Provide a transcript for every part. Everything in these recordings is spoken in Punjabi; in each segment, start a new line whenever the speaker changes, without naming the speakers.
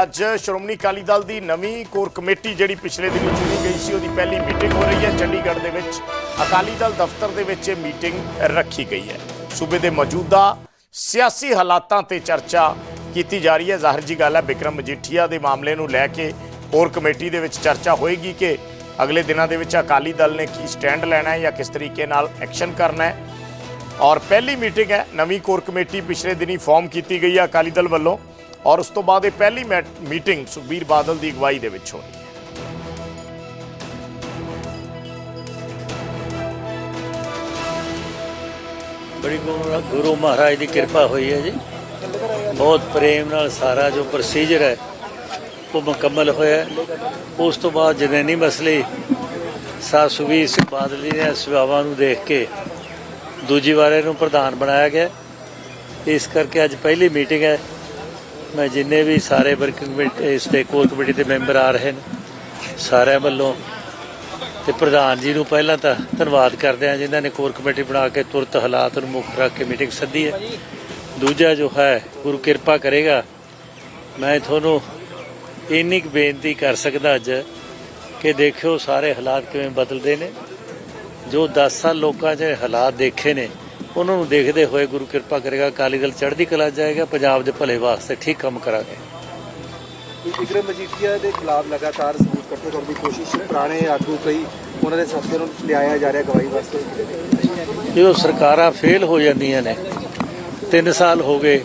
ਅੱਜ ਸ਼੍ਰੋਮਣੀ ਅਕਾਲੀ ਦਲ ਦੀ ਨਵੀਂ ਕੋਰ ਕਮੇਟੀ ਜਿਹੜੀ ਪਿਛਲੇ ਦਿਨ ਚੁਣੀ ਗਈ ਸੀ, ਉਹਦੀ ਪਹਿਲੀ ਮੀਟਿੰਗ ਹੋ ਰਹੀ ਹੈ। ਚੰਡੀਗੜ੍ਹ ਦੇ ਵਿੱਚ ਅਕਾਲੀ ਦਲ ਦਫ਼ਤਰ ਦੇ ਵਿੱਚ ਇਹ ਮੀਟਿੰਗ ਰੱਖੀ ਗਈ ਹੈ। ਸੂਬੇ ਦੇ ਮੌਜੂਦਾ ਸਿਆਸੀ ਹਾਲਾਤਾਂ ਤੇ ਚਰਚਾ ਕੀਤੀ ਜਾ ਰਹੀ ਹੈ। ਜ਼ਾਹਿਰ ਜੀ ਗੱਲ ਹੈ ਵਿਕਰਮ ਮਜੀਠੀਆ ਦੇ ਮਾਮਲੇ ਨੂੰ ਲੈ ਕੇ ਕੋਰ ਕਮੇਟੀ ਦੇ ਵਿੱਚ ਚਰਚਾ ਹੋਏਗੀ ਕਿ ਅਗਲੇ ਦਿਨਾਂ ਦੇ ਵਿੱਚ ਅਕਾਲੀ ਦਲ ਨੇ ਕੀ ਸਟੈਂਡ ਲੈਣਾ ਹੈ ਜਾਂ ਕਿਸ ਤਰੀਕੇ ਨਾਲ ਐਕਸ਼ਨ ਕਰਨਾ ਹੈ। ਔਰ ਪਹਿਲੀ ਮੀਟਿੰਗ ਹੈ, ਨਵੀਂ ਕੋਰ ਕਮੇਟੀ ਪਿਛਲੇ ਦਿਨੀ ਫਾਰਮ ਕੀਤੀ ਗਈ ਹੈ ਅਕਾਲੀ ਦਲ ਵੱਲੋਂ। ਔਰ ਉਸ ਤੋਂ ਬਾਅਦ ਇਹ ਪਹਿਲੀ ਮੈ- ਮੀਟਿੰਗ ਸੁਖਬੀਰ ਬਾਦਲ ਦੀ ਅਗਵਾਈ ਦੇ ਵਿੱਚ ਹੋਣੀ ਹੈ।
ਬੜੀ ਗੁਰੂ ਮਹਾਰਾਜ ਦੀ ਕਿਰਪਾ ਹੋਈ ਹੈ ਜੀ। ਬਹੁਤ ਪ੍ਰੇਮ ਨਾਲ ਸਾਰਾ ਜੋ ਪ੍ਰੋਸੀਜਰ ਹੈ, ਉਹ ਮੁਕੰਮਲ ਹੋਇਆ ਉਸ ਤੋਂ ਬਾਅਦ ਜਨੈਨੀ ਮਸਲੇ ਸਾ ਸੁਖਬੀਰ ਸਿੰਘ ਬਾਦਲ ਜੀ ਦੇ ਸੇਵਾਵਾਂ ਨੂੰ ਦੇਖ ਕੇ ਦੂਜੀ ਵਾਰ ਇਹਨੂੰ ਪ੍ਰਧਾਨ ਬਣਾਇਆ ਗਿਆ। ਇਸ ਕਰਕੇ ਅੱਜ ਪਹਿਲੀ ਮੀਟਿੰਗ ਹੈ। ਮੈਂ ਜਿੰਨੇ ਵੀ ਸਾਰੇ working committee stake hold committee ਦੇ ਮੈਂਬਰ ਆ ਰਹੇ ਨੇ, ਸਾਰਿਆਂ ਵੱਲੋਂ ਤੇ ਪ੍ਰਧਾਨ ਜੀ ਨੂੰ ਪਹਿਲਾਂ ਤਾਂ ਧੰਨਵਾਦ ਕਰਦੇ ਹਾਂ ਜਿਨ੍ਹਾਂ ਨੇ ਕੋਰ ਕਮੇਟੀ ਬਣਾ ਕੇ ਤੁਰਤ ਹਾਲਾਤ ਨੂੰ ਮੁੱਖ ਰੱਖ ਕੇ ਮੀਟਿੰਗ ਸੱਦੀ ਹੈ। ਦੂਜਾ ਜੋ ਹੈ, ਗੁਰੂ ਕਿਰਪਾ ਕਰੇਗਾ। ਮੈਂ ਤੁਹਾਨੂੰ ਇੰਨੀ ਕੁ ਬੇਨਤੀ ਕਰ ਸਕਦਾ ਅੱਜ ਕਿ ਦੇਖਿਓ ਸਾਰੇ ਹਾਲਾਤ ਕਿਵੇਂ ਬਦਲਦੇ ਨੇ। ਜੋ 10 ਸਾਲ ਲੋਕਾਂ 'ਚ ਹਾਲਾਤ ਦੇਖੇ ਨੇ ਉਹਨਾਂ ਨੂੰ ਦੇਖਦੇ ਹੋਏ ਗੁਰੂ ਕਿਰਪਾ ਕਰੇਗਾ ਅਕਾਲੀ ਦਲ ਚੜ੍ਹਦੀ ਕਲਾ ਜਾਏਗਾ ਪੰਜਾਬ ਦੇ ਭਲੇ ਵਾਸਤੇ ਠੀਕ ਕੰਮ ਕਰਾਂਗੇ।
ਵਿਕਰਮ ਮਜੀਠੀਆ ਦੇ ਖਿਲਾਫ ਲਗਾਤਾਰ ਸਬੂਤ ਇਕੱਠੇ ਕਰਨ ਦੀ ਕੋਸ਼ਿਸ਼ ਪੁਰਾਣੇ ਆਗੂ ਕਈ ਉਹਨਾਂ ਦੇ ਸਾਥੀਆਂ ਨੂੰ ਲਿਆਇਆ ਜਾ ਰਿਹਾ ਗਵਾਹੀ ਵਾਸਤੇ।
ਜਦੋਂ ਸਰਕਾਰਾਂ ਫੇਲ ਹੋ ਜਾਂਦੀਆਂ ਨੇ 3 ਸਾਲ ਹੋ ਗਏ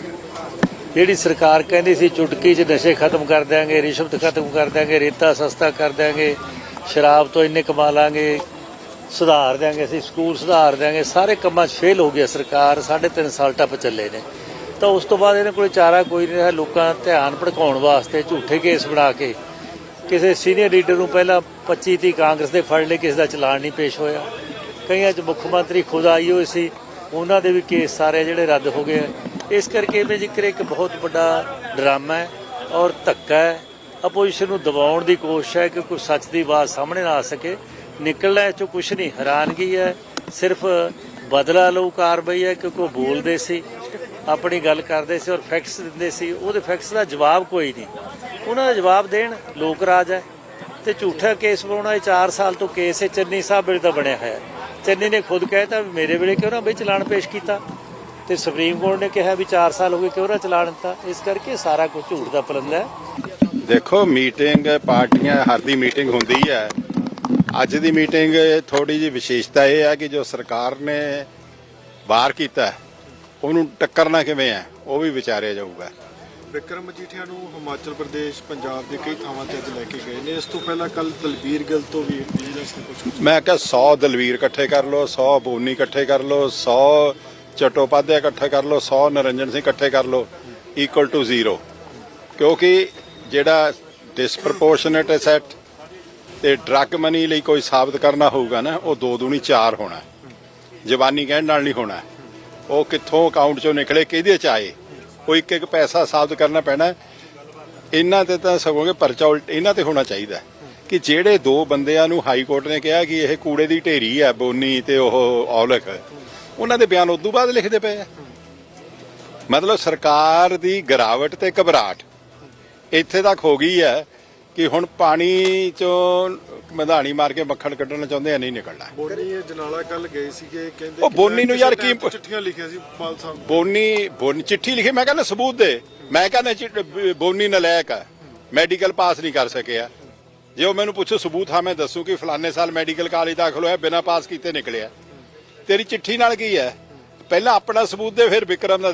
ਜਿਹੜੀ ਸਰਕਾਰ ਕਹਿੰਦੀ ਸੀ ਚੁਟਕੀ 'ਚ ਨਸ਼ੇ ਖਤਮ ਕਰ ਦਿਆਂਗੇ ਰਿਸ਼ਵਤ ਖਤਮ ਕਰ ਦਿਆਂਗੇ ਰੇਤਾ ਸਸਤਾ ਕਰ ਦਿਆਂਗੇ ਸ਼ਰਾਬ ਤੋਂ ਇੰਨੇ ਕਮਾ ਲਾਂਗੇ ਸੁਧਾਰ ਦਿਆਂਗੇ, ਅਸੀਂ ਸਕੂਲ ਸੁਧਾਰ ਦਿਆਂਗੇ, ਸਾਰੇ ਕੰਮਾਂ 'ਚ ਫੇਲ ਹੋ ਗਿਆ ਸਰਕਾਰ, ਸਾਢੇ ਤਿੰਨ ਸਾਲ ਟੱਪ ਚੱਲੇ ਨੇ। ਤਾਂ ਉਸ ਤੋਂ ਬਾਅਦ ਇਹਨਾਂ ਕੋਲ ਚਾਰਾ ਕੋਈ ਨਹੀਂ ਰਿਹਾ, ਲੋਕਾਂ ਦਾ ਧਿਆਨ ਭੜਕਾਉਣ ਵਾਸਤੇ ਝੂਠੇ ਕੇਸ ਬਣਾ ਕੇ ਕਿਸੇ ਸੀਨੀਅਰ ਲੀਡਰ ਨੂੰ ਪਹਿਲਾਂ 25 ਤੀਹ ਕਾਂਗਰਸ ਦੇ ਫੜ ਲਈ ਕਿਸੇ ਦਾ ਚਲਾਨ ਨਹੀਂ ਪੇਸ਼ ਹੋਇਆ। ਕਈਆਂ 'ਚ ਮੁੱਖ ਮੰਤਰੀ ਖੁਦ ਆਈ ਹੋਈ ਸੀ, ਉਹਨਾਂ ਦੇ ਵੀ ਕੇਸ ਸਾਰੇ ਜਿਹੜੇ ਰੱਦ ਹੋ ਗਏ ਆ। ਇਸ ਕਰਕੇ ਇਹ ਜ਼ਿਕਰ ਇੱਕ ਬਹੁਤ ਵੱਡਾ ਡਰਾਮਾ ਹੈ ਔਰ ਧੱਕਾ ਹੈ। ਆਪੋਜੀਸ਼ਨ ਨੂੰ ਦਬਾਉਣ ਦੀ ਕੋਸ਼ਿਸ਼ ਹੈ ਕਿ ਕੋਈ ਸੱਚ ਦੀ ਆਵਾਜ਼ ਸਾਹਮਣੇ ਨਾ ਆ ਸਕੇ। ਨਿਕਲਣਾ ਇਹ ਚੋਂ ਕੁਝ ਨਹੀਂ। ਹੈਰਾਨਗੀ ਹੈ। ਸਿਰਫ ਬਦਲਾ ਲਓ ਕਾਰਵਾਈ ਹੈ, ਕਿਉਂਕਿ ਉਹ ਬੋਲਦੇ ਸੀ, ਆਪਣੀ ਗੱਲ ਕਰਦੇ ਸੀ ਔਰ ਫੈਕਟਸ ਦਿੰਦੇ ਸੀ। ਉਹਦੇ ਫੈਕਟਸ ਦਾ ਜਵਾਬ ਕੋਈ ਨਹੀਂ। ਉਹਨਾਂ ਦਾ ਜਵਾਬ ਦੇਣ, ਲੋਕ ਰਾਜ ਹੈ। ਤੇ ਝੂਠਾ ਕੇਸ ਬਣਾਉਣਾ, ਇਹ 4 ਸਾਲ ਤੋਂ ਕੇਸ ਹੈ। ਚੰਨੀ ਸਾਹਿਬ ਵੇਲੇ ਦਾ ਬਣਿਆ ਹੋਇਆ। ਚੰਨੀ ਨੇ ਖੁਦ ਕਹਿਤਾ ਵੀ ਮੇਰੇ ਵੇਲੇ ਕਿਉਂ ਨਾ ਬਈ ਚਲਾਨ ਪੇਸ਼ ਕੀਤਾ। ਤੇ ਸੁਪਰੀਮ ਕੋਰਟ ਨੇ ਕਿਹਾ ਵੀ 4 ਸਾਲ ਹੋ ਗਏ, ਕਿਉਂ ਨਾ ਚਲਾਨ ਦਿੱਤਾ। ਇਸ ਕਰਕੇ ਸਾਰਾ ਕੁਝ ਝੂਠ ਦਾ ਪਲੰਦਾ ਹੈ।
ਦੇਖੋ, ਮੀਟਿੰਗ, ਪਾਰਟੀਆਂ, ਹਰ ਦੀ ਮੀਟਿੰਗ ਹੁੰਦੀ ਹੈ। ਅੱਜ ਦੀ ਮੀਟਿੰਗ ਥੋੜੀ ਜਿਹੀ ਵਿਸ਼ੇਸ਼ਤਾ ਇਹ ਹੈ ਕਿ ਜੋ ਸਰਕਾਰ ਨੇ ਬਾਹਰ ਕੀਤਾ ਉਹਨੂੰ ਟੱਕਰਨਾ ਕਿਵੇਂ ਹੈ ਉਹ ਵੀ ਵਿਚਾਰਿਆ ਜਾਊਗਾ।
ਵਿਕਰਮ ਮਜੀਠੀਆ ਨੂੰ ਹਿਮਾਚਲ ਪ੍ਰਦੇਸ਼ ਪੰਜਾਬ ਦੇ ਕਈ ਥਾਵਾਂ ਤੇ ਅੱਜ ਲੈ ਕੇ ਗਏ ਨੇ। ਇਸ ਤੋਂ ਪਹਿਲਾਂ ਕੱਲ ਦਲਬੀਰ ਗਿੱਲ ਤੋਂ ਵੀ ਵਿਜੀਲੈਂਸ ਨੇ ਕੁਝ
ਮੈਂ ਕਿਹਾ 100 ਦਲਵੀਰ ਇਕੱਠੇ ਕਰ ਲਓ 100 ਬੋਨੀ ਇਕੱਠੇ ਕਰ ਲਓ 100 ਚਟੋਪਾਧਿਆ ਇਕੱਠੇ ਕਰ ਲਓ 100 ਨਰਿੰਜਨ ਸਿੰਘ ਇਕੱਠੇ ਕਰ ਲਓ ਇਕੁਅਲ ਟੂ ਜ਼ੀਰੋ ਕਿਉਂਕਿ ਜਿਹੜਾ ਡਿਸਪ੍ਰੋਪੋਰਸ਼ਨੇਟ ਅਸੈਟ ਤੇ ਡਰੱਗ ਮਨੀ ਲਈ ਕੋਈ ਸਾਬਤ ਕਰਨਾ ਹੋਊਗਾ ਨਾ, ਉਹ ਦੋ ਦੂਣੀ ਚਾਰ ਹੋਣਾ। ਜ਼ਬਾਨੀ ਕਹਿਣ ਨਾਲ ਨਹੀਂ ਹੋਣਾ। ਉਹ ਕਿੱਥੋਂ ਅਕਾਊਂਟ ਚੋਂ ਨਿਕਲੇ, ਕਿਹਦੇ ਚ ਆਏ? ਉਹ ਇੱਕ ਇੱਕ ਪੈਸਾ ਸਾਬਤ ਕਰਨਾ ਪੈਣਾ। ਇਹਨਾਂ ਤੇ ਤਾਂ ਸਗੋਂਗੇ ਪਰਚਾ ਉਲਟ ਇਹਨਾਂ ਤੇ ਹੋਣਾ ਚਾਹੀਦਾ। ਕਿ ਜਿਹੜੇ ਦੋ ਬੰਦਿਆਂ ਨੂੰ ਹਾਈ ਕੋਰਟ ਨੇ ਕਿਹਾ ਕਿ ਇਹ ਕੂੜੇ ਦੀ ਢੇਰੀ ਹੈ ਬੋਨੀ ਤੇ ਉਹ ਔਲਖ, ਉਹਨਾਂ ਦੇ ਬਿਆਨ ਉਦੋਂ ਬਾਅਦ ਲਿਖਦੇ ਪਏ ਆ। ਮਤਲਬ ਸਰਕਾਰ ਦੀ ਗਿਰਾਵਟ ਤੇ ਘਬਰਾਹਟ ਇੱਥੇ ਤੱਕ ਹੋ ਗਈ ਹੈ ਕਿ ਹੁਣ ਪਾਣੀ ਚੋਂ ਮਧਾਣੀ ਮਾਰ ਕੇ ਮੱਖਣ ਕੱਢਣਾ ਚਾਹੁੰਦੇ ਆ ਨਹੀਂ ਨਿਕਲਣਾ।
ਬੋਨੀ ਇਹ ਜਨਾਲਾ ਕੱਲ ਗਏ ਸੀਗੇ ਕਹਿੰਦੇ
ਉਹ ਬੋਨੀ ਨੂੰ ਯਾਰ ਕੀ-
ਚਿੱਠੀਆਂ ਲਿਖੀਆਂ ਸੀ ਪਾਲ ਸਾਹਿਬ।
ਬੋਨੀ ਬੋਨੀ ਚਿੱਠੀ ਲਿਖੀ ਮੈਂ ਕਹਿੰਦਾ ਸਬੂਤ ਦੇ। ਮੈਂ ਕਹਿੰਦਾ ਬੋਨੀ ਨਲਾਇਕ ਹੈ ਮੈਡੀਕਲ ਪਾਸ ਨਹੀਂ ਕਰ ਸਕਿਆ ਜੇ ਉਹ ਮੈਨੂੰ ਪੁੱਛੋ ਸਬੂਤ ਹਾਂ ਮੈਂ ਦੱਸੂ ਕਿ ਫਲਾਣੇ ਸਾਲ ਮੈਡੀਕਲ ਕਾਲਜ ਦਾਖਲ ਹੋਇਆ ਬਿਨਾਂ ਪਾਸ ਕੀਤੇ ਨਿਕਲਿਆ ਤੇਰੀ ਚਿੱਠੀ ਨਾਲ ਕੀ ਹੈ? ਪਹਿਲਾਂ ਆਪਣਾ ਸਬੂਤ ਦੇ ਫਿਰ ਵਿਕਰਮ ਦਾ